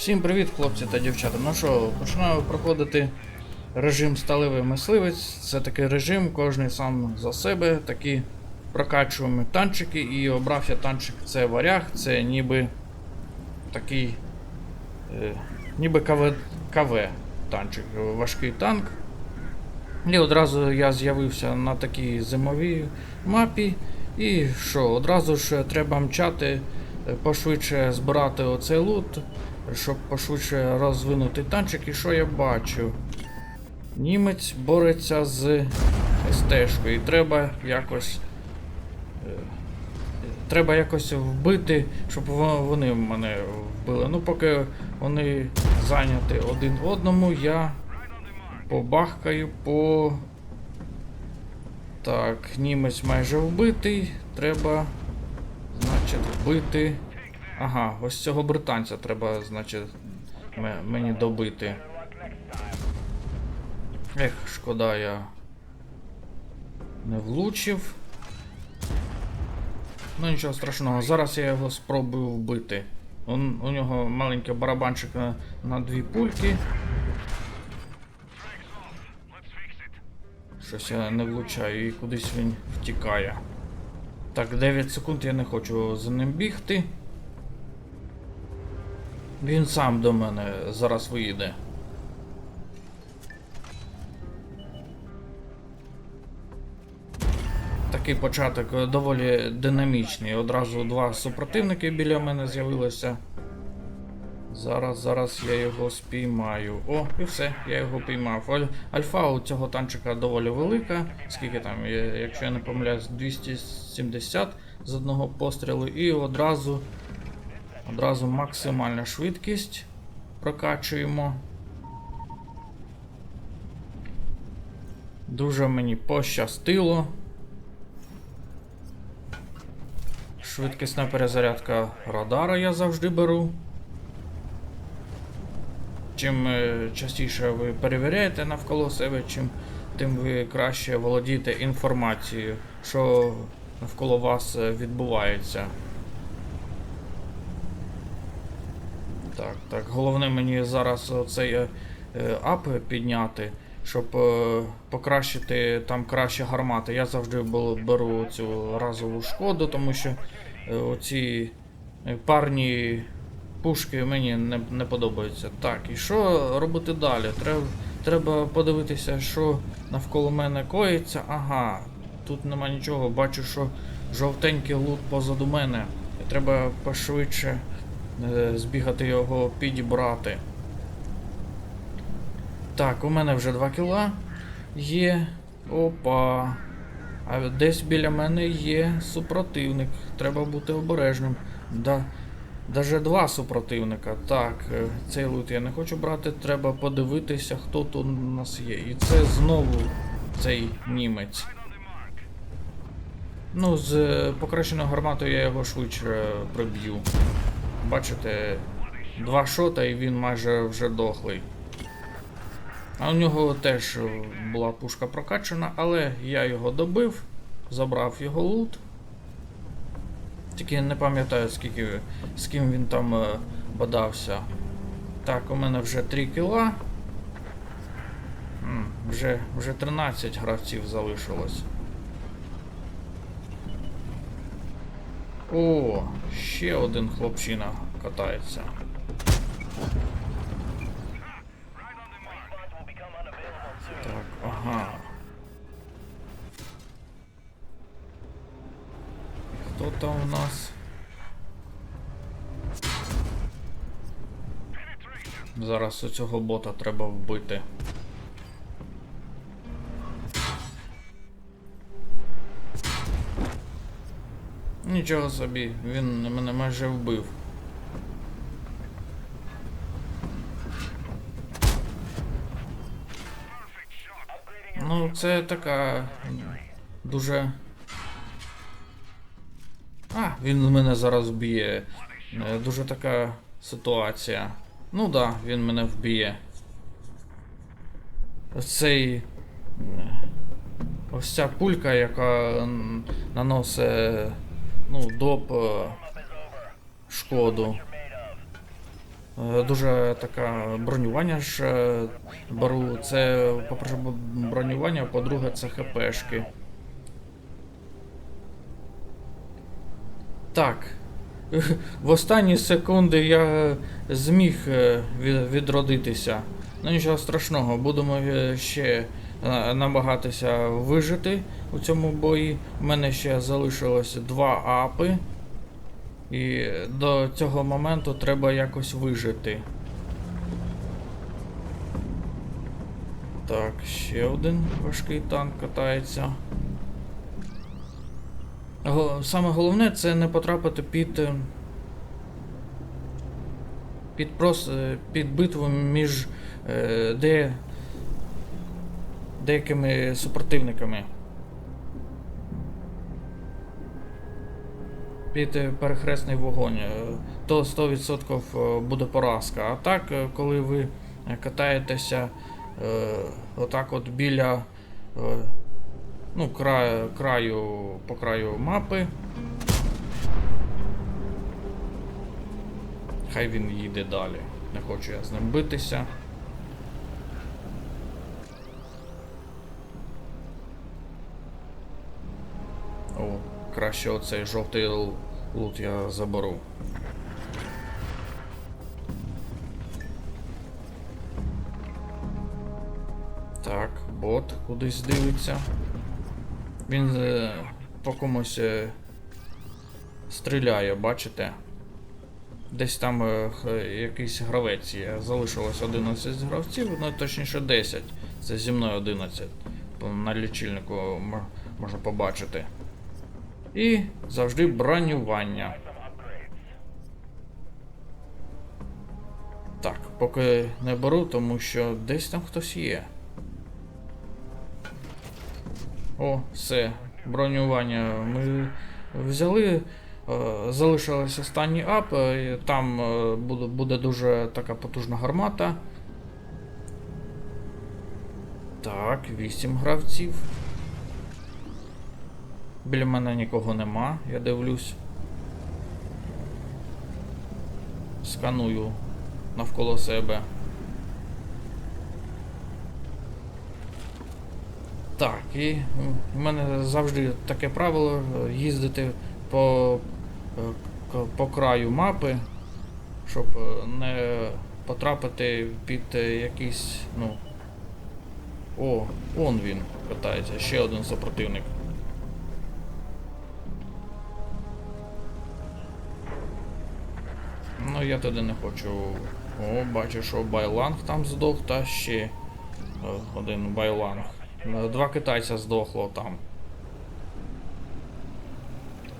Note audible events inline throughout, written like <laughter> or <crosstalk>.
Всім привіт, хлопці та дівчата. Ну що, починаю проходити режим сталевий мисливець. Це такий режим, кожен сам за себе, такі прокачуємо танчики і обрав я танчик це варяг, це ніби такий е, ніби КВ, КВ танчик, важкий танк. І одразу я з'явився на такій зимовій мапі. І що, одразу ж треба мчати, е, пошвидше збирати оцей лут, щоб пошвидше розвинути танчик. І що я бачу? Німець бореться з СТ-шкою. І треба якось. е, Треба якось вбити, щоб во- вони мене вбили. Ну, поки вони зайняті один одному, я побахкаю по. Так, німець майже вбитий. Треба. Значить, вбити. Ага, ось цього британця треба, значить, мені добити. Ех, шкода, я не влучив. Ну нічого страшного, зараз я його спробую вбити. Он, у нього маленький барабанчик на, на дві пульки. Щось я не влучаю і кудись він втікає. Так, 9 секунд я не хочу за ним бігти. Він сам до мене зараз виїде. Такий початок доволі динамічний. Одразу два супротивники біля мене з'явилися. Зараз, зараз я його спіймаю. О, і все, я його піймав. Альфа у цього танчика доволі велика. Скільки там, якщо я не помиляюсь, 270 з одного пострілу. І одразу, одразу максимальна швидкість прокачуємо. Дуже мені пощастило. Швидкісна перезарядка радара я завжди беру. Чим е, частіше ви перевіряєте навколо себе, чим тим ви краще володієте інформацією, що навколо вас е, відбувається. Так, так, головне мені зараз оцей е, е, ап підняти, щоб е, покращити там краще гармати. Я завжди беру цю разову шкоду, тому що оці парні пушки мені не, не подобаються. Так, і що робити далі? Треба, треба подивитися, що навколо мене коїться. Ага, тут нема нічого. Бачу, що жовтенький лут позаду мене. Треба пошвидше збігати його підібрати. Так, у мене вже 2 кіла є. Опа. А десь біля мене є супротивник. Треба бути обережним. Да. Даже два супротивника. Так, е, цей лут я не хочу брати. Треба подивитися, хто тут у нас є. І це знову цей німець. Ну, з е, покращеною гарматою я його швидше е, приб'ю. Бачите, два шота і він майже вже дохлий. А у нього теж була пушка прокачана, але я його добив, забрав його лут. Тільки не пам'ятаю, скільки, з ким він там е, бодався. Так, у мене вже 3 кіла. Вже, вже 13 гравців залишилось. О, ще один хлопчина катається. Так, ага. Хто там у нас? Зараз у цього бота треба вбити. Нічого собі, він мене майже вбив. Ну, це така дуже. А, він мене зараз вб'є. Е, Дуже така ситуація. Ну да, він мене вб'є. Ось Цей. Ось ця пулька, яка наносить ну, доп е, шкоду. е, дуже така бронювання ж е, беру. Це, по-перше, бронювання, по-друге, це ХПшки. Так. <laughs> В останні секунди я зміг відродитися. Ну нічого страшного, будемо ще намагатися вижити у цьому бої. У мене ще залишилось два апи. І до цього моменту треба якось вижити. Так, ще один важкий танк катається. Саме головне це не потрапити під. е, Під прос, е, під битву між е, де, деякими супротивниками. Під е, перехресний вогонь. е, То 100% буде поразка. А так, е, коли ви е, катаєтеся е, отак от біля е, ну, краю, краю по краю мапи. Хай він їде далі. Не хочу я з ним битися. Краще оцей жовтий лут я заберу. Так, бот кудись дивиться. Він е, по комусь е, стріляє, бачите? Десь там е, якийсь гравець є. Залишилось 11 гравців, ну точніше 10. Це зі мною 11. На лічильнику можна побачити. І завжди бронювання. Так, поки не беру, тому що десь там хтось є. О, все. Бронювання ми взяли. е, Залишилось останній ап. е, Там е, буде дуже така потужна гармата. Так, 8 гравців. Біля мене нікого нема, я дивлюсь. Сканую навколо себе. Так, і в мене завжди таке правило їздити по, е, по краю мапи, щоб е, не потрапити під е, якийсь, ну. О, он він катається, ще один супротивник. Ну я туди не хочу. О, бачу, що байланг там здох, та ще е, один байланг. Два китайця здохло там.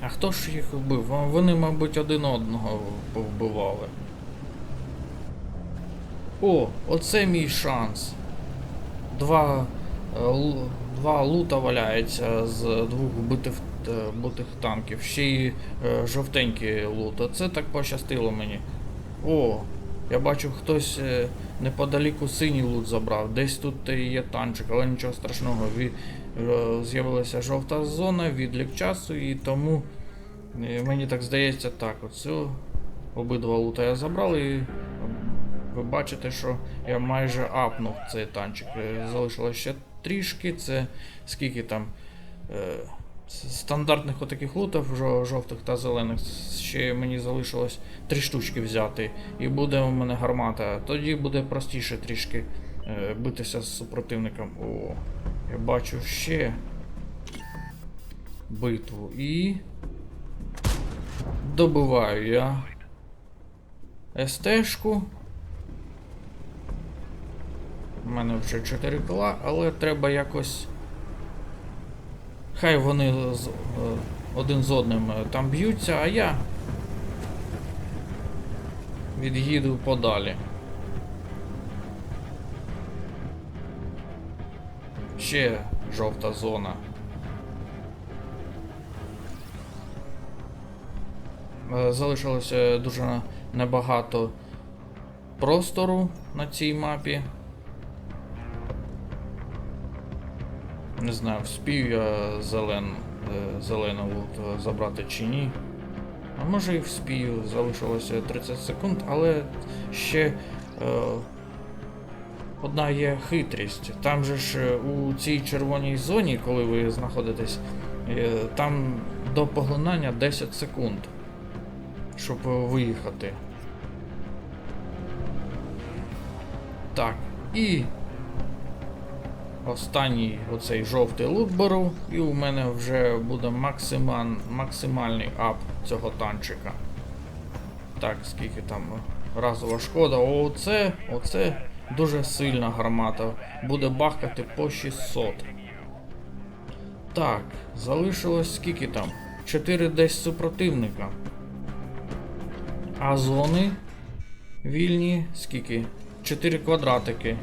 А хто ж їх вбив? Вони, мабуть, один одного повбивали. О, оце мій шанс. Два, е, два лута валяється з двох битих, битих танків. Ще й е, жовтенький лут. Оце так пощастило мені. О, я бачу, хтось е, неподаліку синій лут забрав. Десь тут є танчик, але нічого страшного. Е, З'явилася жовта зона, відлік часу, і тому е, мені так здається так. Оцю обидва лута я забрав і ви бачите, що я майже апнув цей танчик. Е, Залишилось ще трішки. Це скільки там е, стандартних отаких лутів, жовтих та зелених. Ще мені залишилось три штучки взяти. І буде у мене гармата. Тоді буде простіше трішки е, битися з супротивником. О, я бачу ще битву. І. Добиваю я СТ-шку. У мене вже 4 кола, але треба якось. Хай вони з, е, один з одним е, там б'ються, а я від'їду подалі. Ще жовта зона. Е, Залишилося дуже небагато простору на цій мапі. Не знаю, вспію я зелен, е, зелену е, забрати чи ні. А може і вспію, залишилося 30 секунд, але ще е, одна є хитрість. Там же ж е, у цій червоній зоні, коли ви знаходитесь, е, там до поглинання 10 секунд, щоб виїхати. Так, і останній оцей жовтий лук беру, і у мене вже буде максиман, максимальний ап цього танчика. Так, скільки там разова шкода. Оце, оце дуже сильна гармата. Буде бахкати по 600. Так, залишилось скільки там? 4 десь супротивника. А зони вільні скільки? 4 квадратики.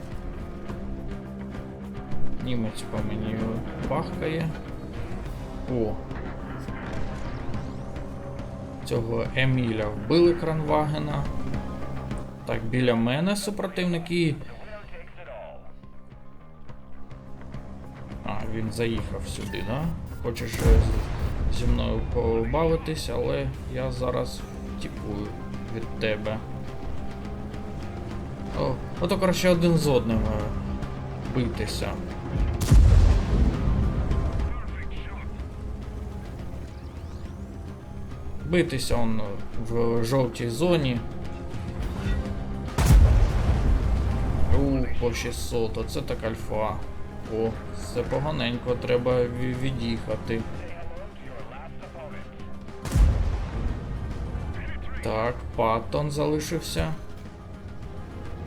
Німець по мені бахкає. О. Цього Еміля вбили кранвагена. Так, біля мене супротивник і. А, він заїхав сюди, да? Хочеш е, зі мною побавитись, але я зараз тіпую від тебе. О, ото краще один з одним е, битися. Битися он в жовтій зоні. У, по 600, оце так альфа. О, це поганенько, треба від'їхати. Так, Паттон залишився.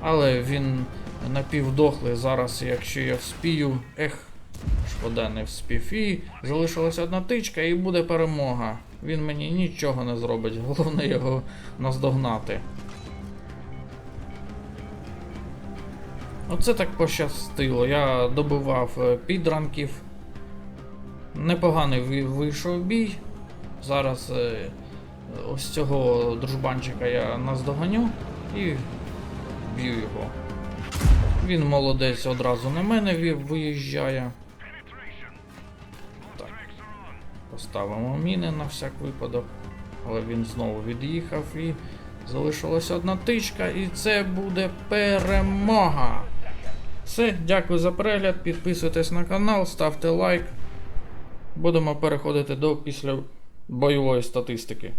Але він напівдохлий зараз, якщо я вспію. Ех, шкода не вспів. І залишилася одна тичка і буде перемога. Він мені нічого не зробить, головне його наздогнати. Оце так пощастило. Я добивав е, підранків. Непоганий вийшов бій. Зараз е, ось цього дружбанчика я наздоганю і б'ю його. Він молодець одразу на мене виїжджає. Поставимо міни на всяк випадок. Але він знову від'їхав і залишилася одна тичка, і це буде перемога. Все, дякую за перегляд. Підписуйтесь на канал, ставте лайк. Будемо переходити до після бойової статистики.